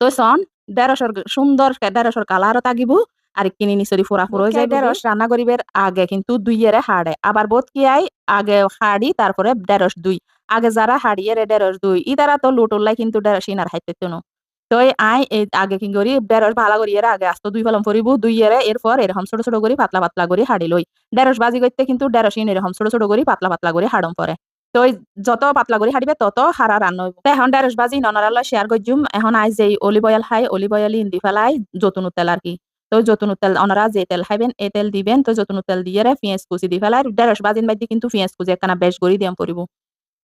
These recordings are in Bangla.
তো সন দেড়শোর সুন্দর দেড়শোর কালারও তাগিব আর কিনি নিচরি ফোরা ফুরো বোধ যায় দেড়শ রান্না করিবের আগে কিন্তু দুইয়েরে হাড়ে আবার বোধ কি আই আগে হাড়ি তারপরে দেড়শ দুই। আগে যারা হাড়িয়ে রে দুই। ই তারা তো লুটুল্লাই কিন্তু দেড়শ ইনার হাইতে তুনো। তো আই এই আগে কি করি দেড়শ ভালো করি এর আগে আস্ত দুই ফলম ফরিব দুই এরে এরপর এরকম ছোট ছোট করি পাতলা পাতলা করে হাড়ি লই দেড়শ বাজি করতে কিন্তু দেড়শ ইন এরকম ছোট ছোট করি পাতলা পাতলা করে হাড়ম পরে তো যত পাতলা করে হাড়িবে তত হারা রান্না হইব এখন দেড়শ বাজি ননরাল শেয়ার করজুম এখন আই যেই অলিভ অয়েল খাই, অলিভ অয়েল ইন্দি ফেলাই যতুন তেল আর কি। তো যতুন তেল ওনারা যে তেল খাইবেন এই তেল দিবেন তো যতুন তেল দিয়ে পেঁয়াজ কুচি দি ফেলাই দেড়শ বাজিন বাদি কিন্তু পেঁয়াজ কুচি একখানা বেশ করে দিয়াম পড়িব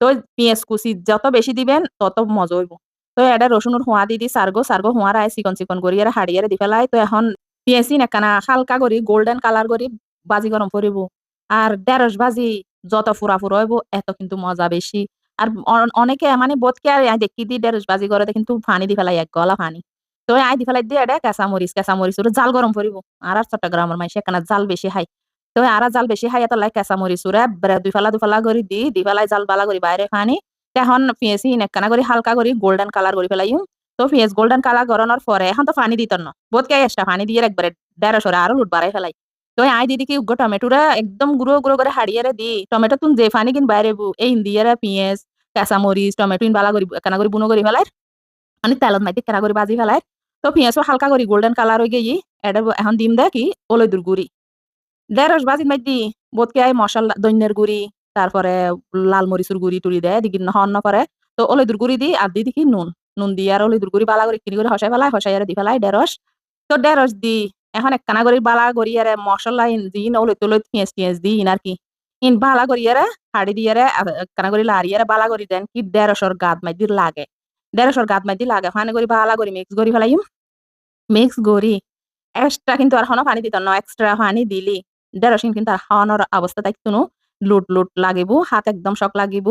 তো পেঁয়াজ কুচি যত বেশি দিবেন তত মজা হইব। তো এটা রসুনের হোয়া দি দি সারগো সারগো হোয়ার আয় চিকন চিকন করি আর হাড়িয়ারে দি ফেলাই তো এখন পেঁয়াজিন একখানা হালকা করি গোল্ডেন কালার করি বাজি গরম করিব আর দেড়শ ভাজি যত ফুরা ফুরা হইব, এত কিন্তু মজা বেশি। আর অনেকে মানে বোধকে আর দেখি দি দেড়শ বাজি করে কিন্তু পানি দি ফেলাই, এক গলা পানি। তো আই দি ফেলাই দিয়ে কেঁচা মরিচ কেঁচা মরিচ ওরে জাল গরম করিব। আর আর চট্টগ্রামের মাইসে একখানা জাল বেশি খাই তো আর জাল বেশি খাই এত লাই কেঁচা মরিচ ওরে দুই ফেলা দুফেলা করে দি দি ফেলাই জাল বালা করি বাইরে পানি। এখন পেঁয়াজি একখানা করে হালকা করে গোল্ডেন কালার করে ফেলাই তো পেঁয়াজ গোল্ডেন কালার গরনের পরে এখন তো পানি দিত না। বোধকে এক্সট্রা পানি দিয়ে একবারে দেড়শোরে আরও লুট বাড়াই ফেলাই। তো আই দিদি কি উগ্র টমেটোরা একদম গুঁড়ো গুঁড়ো করে হাড়িয়ে দি, টমেটো তুন যে ফানি কিন বাইরে এই দিয়ে পেঁয়াজ কাঁচা মরিচ টমেটো ইন বালা করি কেনা করে বুনো করে ফেলাই মানে তেলত মাইতে কেনা করে বাজি ফেলাই তো পেঁয়াজও হালকা করে গোল্ডেন কালার হয়ে গিয়ে এটা এখন দিম দে কি ওলৈদুর গুড়ি দেড়শ বাজিত মাইতি বোধকে আই মশলা দৈন্যের গুড়ি তারপরে লাল মরিচুর গুড়ি টুড়ি দেয় দিকে হন করে তো ওলৈদুর গুড়ি দি আর দি দেখি নুন নুন দিয়ে আর ওলৈদুর গুড়ি বালা করে কিনি করে হসাই ফেলাই হসাই আর দি ফেলাই দেড়শ তো দেড়শ দি এখন একখানা করে বালা করি আর মশলা ইন দি ওলৈ তোলৈ পেঁয়াজ টিয়াজ দি ইন আর কি ইন বালা করি আর হাড়ি দিয়ে একখানা করে লারি আর বালা করি দেন কি দেড়শোর গাদ মাইদি লাগে। দেড়শোর গাদ মাইদি লাগে ফানি করে বালা করে, মিক্স করি ফেলাইম। মিক্স করি এক্সট্রা কিন্তু আর হনো পানি দিত না এক্সট্রা পানি দিলি। দেড়শিন কিন্তু আর খাওয়ানোর অবস্থা থাকতো না। লুট লুট লাগিব, হাত একদম শক লাগিব।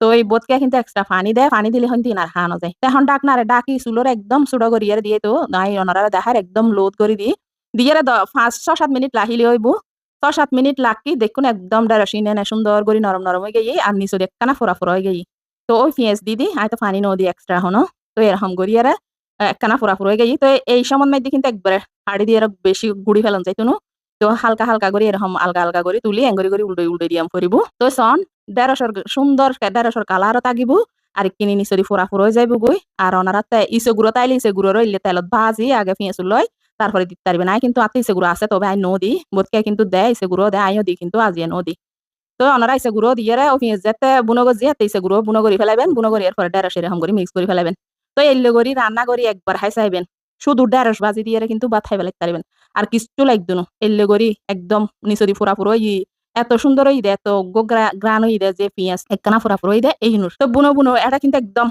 তো এই বোধকে কিন্তু এক্সট্রা পানি দেয়, পানি দিলে হইন তিন আর হানো যায় এখন ডাক না রে ডাকি, চুলোর একদম চুড়ো করিয়ারে দিয়ে তো, নাই ওনারা দেখার একদম লোড করে দি দিয়ে পাঁচ ছ সাত মিনিট লাহিলে হইব ছ সাত মিনিট লাগকি দেখুন একদম দেড়শিন এনে সুন্দর করে নরম নরম হয়ে গেই আর নিচে একখানা ফোরা ফোরা হয়ে গেই। তো ওই পেঁয়াজ দিদি তো পানি নদী এক্সট্রা হনো। তো এরকম করিয়ারে একখানা ফোরা ফোরা হয়ে গেই। তো এই সময় মধ্যে কিন্তু একবারে হাড়ি দিয়ে বেশি গুড়ি ফেলন যাইতো না তো হালকা হালকা করে এরকম আলগা আলগা করে তুলি এঙ্গরি করে উল্টে উল্টে দিয়াম করিব তো সন দেড়শোর সুন্দর দেড়শোর কালারও তাগিব আর কিনি নিচরি ফোরা ফুরো যাইব গই আর ওনারা ইসে গুঁড়ো তাইলে ইসে গুঁড়ো রইলে তেলত ভাজি, আগে পেঁয়াজ লয় তারপরে দিতে পারবে না। কিন্তু আতে ইসে গুঁড়ো আছে, তবে আই নদী, বোধকে কিন্তু দেয় ইসে গুঁড়ো দেয় আইও দি কিন্তু আজিয়ে নদী। তো ওনারা ইসে গুঁড়ো দিয়ে ও পেঁয়াজ যেতে বুনো গজি হাতে ইসে গুঁড়ো বুনো করে ফেলাবেন বুনো করে এরপরে দেড়শ এরকম করে মিক্স করে ফেলাবেন তো এল্লো করি রান্না করি একবার হাই চাইবেন। শুধু দেড়শ বাজি দিয়ে কিন্তু ভাত খাই ফেলাইতে পারবেন। আর কিচ্ছু লাগতো না। এল্লে করি একদম নিচরি ফুরা ফুরো ই এত সুন্দর হই দে এত গ্রান হই দে যে পেঁয়াজ একখানা ফুরা ফুরো দে, এই নুর তো বুনো বুনো, এটা কিন্তু একদম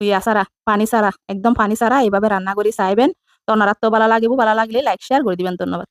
ইয়া সারা পানি সারা একদম পানি সারা এইভাবে রান্না করি চাইবেন। তো ওনারা তো ভালো লাগবে ভালো লাগলে লাইক শেয়ার করে দিবেন ধন্যবাদ।